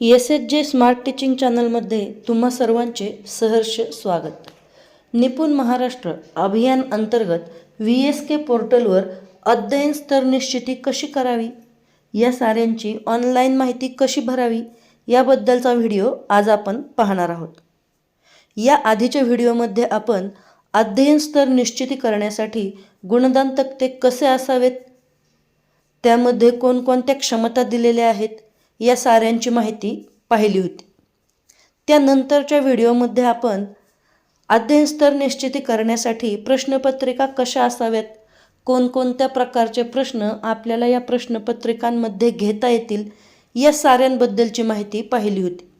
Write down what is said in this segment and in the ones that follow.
S H J smart teaching चॅनलमध्ये तुम्हा सर्वांचे सहर्ष स्वागत. निपुण महाराष्ट्र अभियान अंतर्गत व्ही एस के पोर्टलवर अध्ययन स्तर निश्चिती कशी करावी? या साऱ्यांची ऑनलाईन माहिती कशी भरावी? याबद्दलचा व्हिडिओ आज आपण पाहणार आहोत. या आधीच्या व्हिडिओमध्ये आपण अध्ययन स्तर निश्चिती करण्यासाठी गुणदान तक्ते कसे असावेत? त्यामध्ये कोणकोणत्या क्षमता दिलेल्या आहेत? या साऱ्यांची माहिती पाहिली होती. त्यानंतरच्या व्हिडिओमध्ये आपण अध्ययनस्तर निश्चिती करण्यासाठी प्रश्नपत्रिका कशा असाव्यात? कोणकोणत्या प्रकारचे प्रश्न आपल्याला या प्रश्नपत्रिकांमध्ये घेता येतील? या साऱ्यांबद्दलची माहिती पाहिली होती.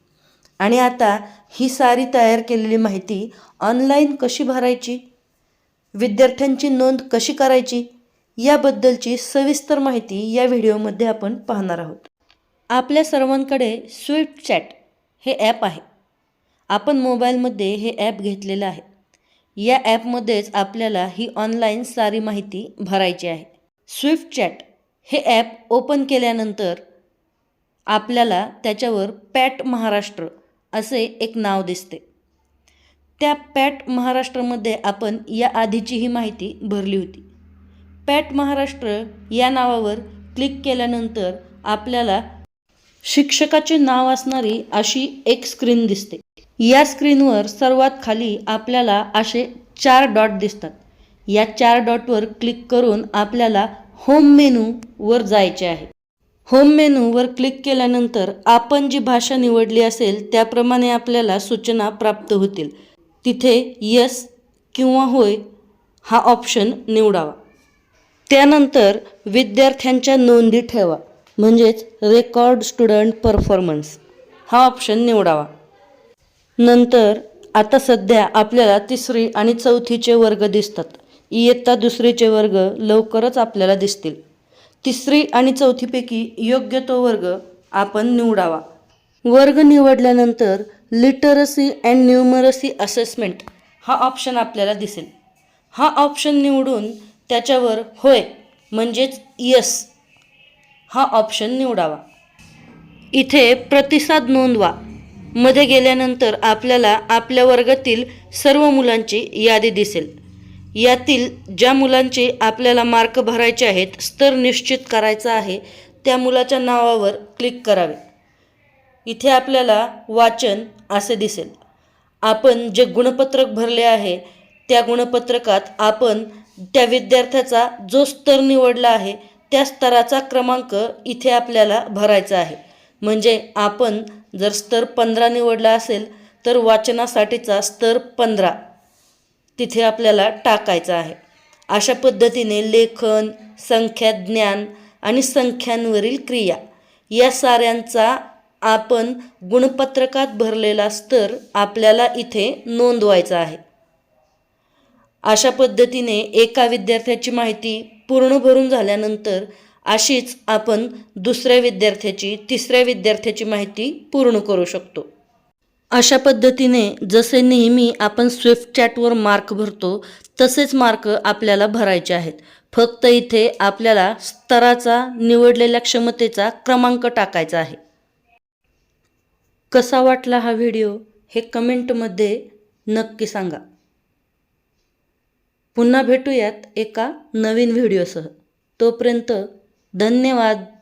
आणि आता ही सारी तयार केलेली माहिती ऑनलाईन कशी भरायची? विद्यार्थ्यांची नोंद कशी करायची? याबद्दलची सविस्तर माहिती या व्हिडिओमध्ये आपण पाहणार आहोत. आपल्या सर्वांकडे स्विफ्ट चॅट हे ॲप आहे. आपण मोबाईलमध्ये हे ॲप घेतलेलं आहे. या ॲपमध्येच आपल्याला ही ऑनलाईन सारी माहिती भरायची आहे. स्विफ्ट चॅट हे ॲप ओपन केल्यानंतर आपल्याला त्याच्यावर पॅट महाराष्ट्र असे एक नाव दिसते. त्या पॅट महाराष्ट्रामध्ये आपण या आधीची ही माहिती भरली होती. पॅट महाराष्ट्र या नावावर क्लिक केल्यानंतर आपल्याला शिक्षकाचे नाव असणारी अशी एक स्क्रीन दिसते. या स्क्रीनवर सर्वात खाली आपल्याला असे चार डॉट दिसतात. या चार डॉटवर क्लिक करून आपल्याला होम मेनूवर जायचे आहे. होम मेनूवर क्लिक केल्यानंतर आपण जी भाषा निवडली असेल त्याप्रमाणे आपल्याला सूचना प्राप्त होतील. तिथे यस किंवा होय हा ऑप्शन निवडावा. त्यानंतर विद्यार्थ्यांच्या नोंदी ठेवा. म्हणजेच रेकॉर्ड स्टुडंट परफॉर्मन्स. हा ऑप्शन निवडावा. नंतर आता सध्या आपल्याला तिसरी आणि चौथीचे वर्ग दिसतात. इयत्ता दुसरीचे वर्ग लवकरच आपल्याला दिसतील. तिसरी आणि चौथीपैकी योग्य तो वर्ग आपण निवडावा. वर्ग निवडल्यानंतर लिटरसी अँड न्यूमरसी असेसमेंट हा ऑप्शन आपल्याला दिसेल. हा ऑप्शन निवडून त्याच्यावर होय म्हणजेच यस हा ऑप्शन निवडावा. इथे प्रतिसाद नोंदवा. मध्ये गेल्यानंतर आपल्याला आपल्या वर्गातील सर्व मुलांची यादी दिसेल. यातील ज्या मुलांचे आपल्याला मार्क भरायचे आहेत स्तर निश्चित करायचा आहे त्या मुलाच्या नावावर क्लिक करावे. इथे आपल्याला वाचन असे दिसेल. आपण जे गुणपत्रक भरले आहे त्या गुणपत्रकात आपण त्या विद्यार्थ्याचा जो स्तर निवडला आहे त्या स्तराचा क्रमांक इथे आपल्याला भरायचा आहे. म्हणजे आपण जर स्तर पंधरा निवडला असेल तर वाचनासाठीचा स्तर पंधरा तिथे आपल्याला टाकायचा आहे. अशा पद्धतीने लेखन संख्या ज्ञान आणि संख्यांवरील क्रिया या साऱ्यांचा आपण गुणपत्रकात भरलेला स्तर आपल्याला इथे नोंदवायचा आहे. अशा पद्धतीने एका विद्यार्थ्याची माहिती पूर्ण भरून झाल्यानंतर अशीच आपण दुसऱ्या विद्यार्थ्याची तिसऱ्या विद्यार्थ्याची माहिती पूर्ण करू शकतो. अशा पद्धतीने जसे नेहमी आपण स्विफ्ट चॅटवर मार्क भरतो तसेच मार्क आपल्याला भरायचे आहेत. फक्त इथे आपल्याला स्तराचा निवडलेल्या क्षमतेचा क्रमांक टाकायचा आहे. कसा वाटला हा व्हिडिओ हे कमेंटमध्ये नक्की सांगा. पुन्हा भेटूयात एका नवीन व्हिडिओसह. तोपर्यंत धन्यवाद.